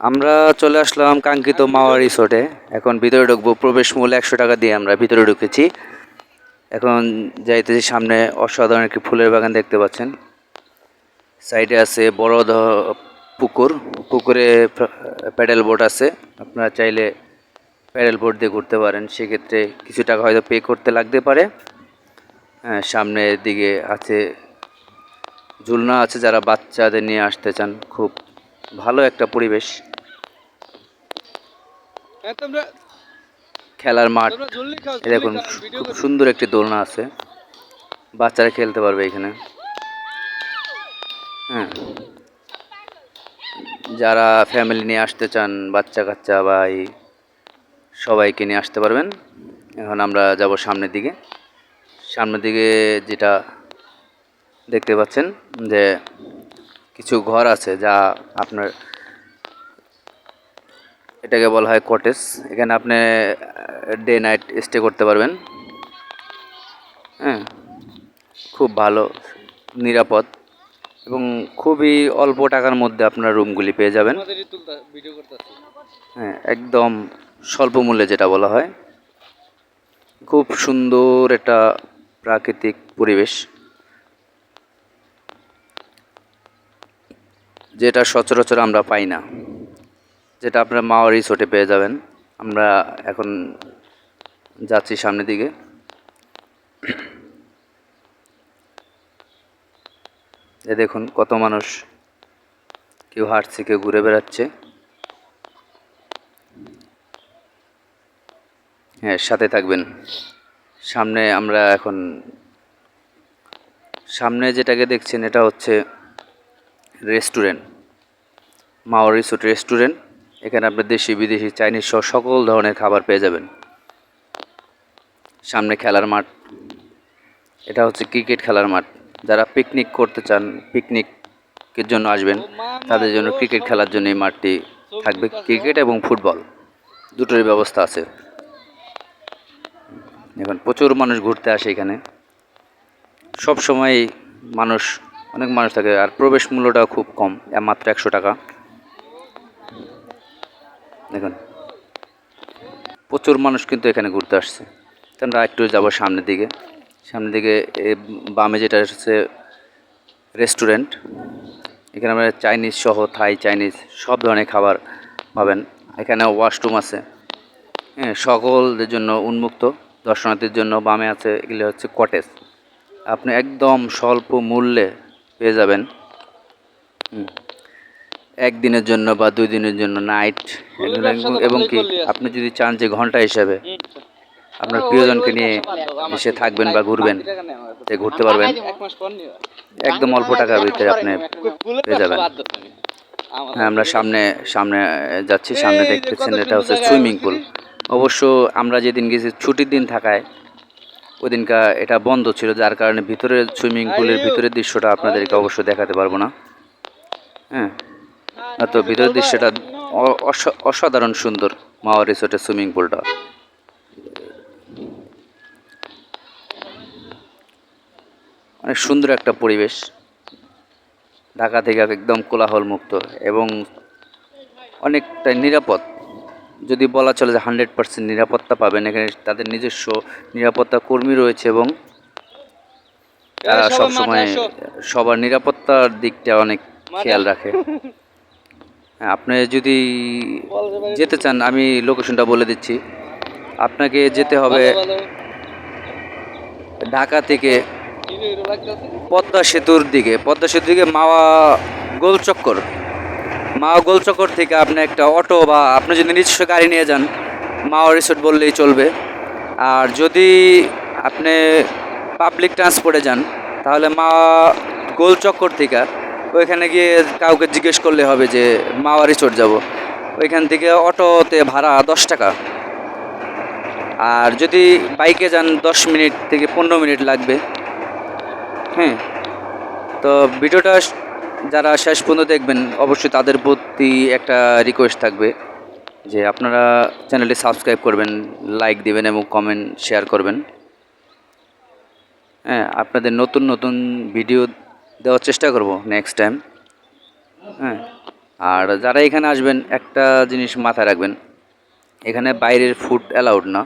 আমরা চলে আসলাম কাঙ্ক্ষিত মাওয়া রিসোর্টে। এখন ভিতরে ঢুকবো, প্রবেশ মূল্য একশো টাকা দিয়ে আমরা ভিতরে ঢুকেছি। এখন যাইতেছি সামনে অসাধারণ একটি ফুলের বাগান দেখতে পাচ্ছেন। সাইডে আছে বড় পুকুর। পুকুরে প্যাডেল বোট আছে। আপনারা চাইলে প্যাডেল বোট দিয়ে ঘুরতে পারেন। সেক্ষেত্রে কিছু টাকা হয়তো পে করতে লাগতে পারে। হ্যাঁ সামনের দিকে আছে ঝুলনা আছে যারা বাচ্চাদের নিয়ে আসতে চান। খুব ভালো একটা পরিবেশ। খেলার মাঠ। দেখুন খুব সুন্দর একটি দোলনা আছে। বাচ্চারা খেলতে পারবে এখানে। হ্যাঁ। যারা ফ্যামিলি নিয়ে আসতে চান বাচ্চা কাচ্চা বা এই সবাইকে নিয়ে আসতে পারবেন। এখন আমরা যাব সামনের দিকে। সামনের দিকে যেটা দেখতে পাচ্ছেন যে কিছু ঘর আছে যা আপনার এটাকে বলা হয় কটেজ। এখানে আপনি ডে নাইট স্টে করতে পারবেন। হ্যাঁ খুব ভালো, নিরাপদ এবং খুবই অল্প টাকার মধ্যে আপনার রুমগুলি পেয়ে যাবেন। হ্যাঁ একদম স্বল্প মূল্যে যেটা বলা হয়। খুব সুন্দর একটা প্রাকৃতিক পরিবেশ। যেটা সচরাচর আমরা পাই না। যেটা আপনারা মাওয়া রিসোর্টে পেয়ে যাবেন। আমরা এখন যাচ্ছি সামনের দিকে। এ দেখুন কত মানুষ, কেউ হাঁটছে, কেউ ঘুরে বেড়াচ্ছে। হ্যাঁ সাথে থাকবেন। সামনে আমরা এখন, সামনে যেটাকে দেখছেন এটা হচ্ছে রেস্টুরেন্ট, মাওয়া রিসোর্ট রেস্টুরেন্ট। এখানে আপনার দেশি, বিদেশি, চাইনিজ সহ সকল ধরনের খাবার পেয়ে যাবেন। সামনে খেলার মাঠ। এটা হচ্ছে ক্রিকেট খেলার মাঠ। যারা পিকনিক করতে চান পিকনিকের জন্য আসবেন, তাদের জন্য ক্রিকেট খেলার জন্য এই মাঠটি থাকবে ক্রিকেট এবং ফুটবল। দুটোরই ব্যবস্থা আছে। এখন প্রচুর মানুষ ঘুরতে আসে এখানে। সব সময় মানুষ, অনেক মানুষ থাকে, আর প্রবেশ মূল্যটা খুব কম মাত্র একশো টাকা। দেখুন। প্রচুর মানুষ কিন্তু এখানে ঘুরতে আসছে। আমরা একটু যাব সামনের দিকে। সামনের দিকে বামে যেটা হচ্ছে রেস্টুরেন্ট। এখানে আমরা চাইনিজ সহ থাই, চাইনিজ সব ধরনের খাবার পাবেন। এখানে ওয়াশরুম আছে। হ্যাঁ সকলদের জন্য উন্মুক্ত। দর্শনার্থীর জন্য বামে আছে, এগুলো হচ্ছে কটেজ। আপনি একদম স্বল্প মূল্যে পেয়ে যাবেন। হুম। একদিনের জন্য বা দুই দিনের জন্য নাইট এবং কি আপনি যদি চান যে ঘণ্টা হিসাবে আপনার প্রিয়জনকে নিয়ে এসে থাকবেন বা ঘুরবেন যে ঘুরতে পারবেন। একদম অল্প টাকার ভিতরে আপনি পেয়ে যাবেন। হ্যাঁ আমরা সামনে সামনে যাচ্ছি সামনে দেখতেছেন এটা হচ্ছে সুইমিং পুল অবশ্য আমরা যেদিন গেছি ছুটির দিন থাকায় ওই দিনকা এটা বন্ধ ছিল যার কারণে ভিতরের সুইমিং পুলের ভিতরের দৃশ্যটা আপনাদেরকে অবশ্য দেখাতে পারব না। হ্যাঁ। তো ভিতরের দৃশ্যটা অসাধারণ সুন্দর। মাওয়া রিসোর্টের সুইমিং পুলটা। অনেক সুন্দর একটা পরিবেশ। ঢাকা থেকে একদম কোলাহল মুক্ত এবং অনেকটা নিরাপদ। যদি বলা চলে যে হান্ড্রেড পার্সেন্ট নিরাপত্তা পাবেন এখানে তাদের নিজস্ব নিরাপত্তা কর্মী রয়েছে এবং তারা সবসময় সবার নিরাপত্তার দিকটা অনেক খেয়াল রাখে। আপনি যদি যেতে চান, আমি লোকেশনটা বলে দিচ্ছি। আপনাকে যেতে হবে ঢাকা থেকে পদ্মা সেতুর দিকে। পদ্মা সেতুর দিকে মাওয়া গোলচক্কর মাওয়া গোলচক্কর থেকে আপনি একটা অটো বা আপনি যদি নিজস্ব গাড়ি নিয়ে যান, মাওয়া রিসোর্ট বললেই চলবে। আর যদি আপনি পাবলিক ট্রান্সপোর্টে যান, তাহলে মাওয়া গোলচক্কর থেকে ওইখানে গিয়ে কাউকে জিজ্ঞেস করলে হবে যে, মাওয়া রিসোর্ট যাব। ওইখান থেকে অটোতে ভাড়া দশ টাকা। আর যদি বাইকে যান দশ মিনিট থেকে পনেরো মিনিট লাগবে। হ্যাঁ? তো ভিডিওটা যারা শেষ পর্যন্ত দেখবেন, অবশ্যই তাদের প্রতি একটা রিকোয়েস্ট থাকবে যে, আপনারা চ্যানেলটি সাবস্ক্রাইব করবেন লাইক দিবেন এবং কমেন্ট শেয়ার করবেন। হ্যাঁ আপনাদের নতুন নতুন ভিডিও দেওয়ার চেষ্টা করব নেক্সট টাইম হ্যাঁ? আর যারা এখানে আসবেন, একটা জিনিস মাথায় রাখবেন, এখানে বাইরের ফুড অ্যালাউড না।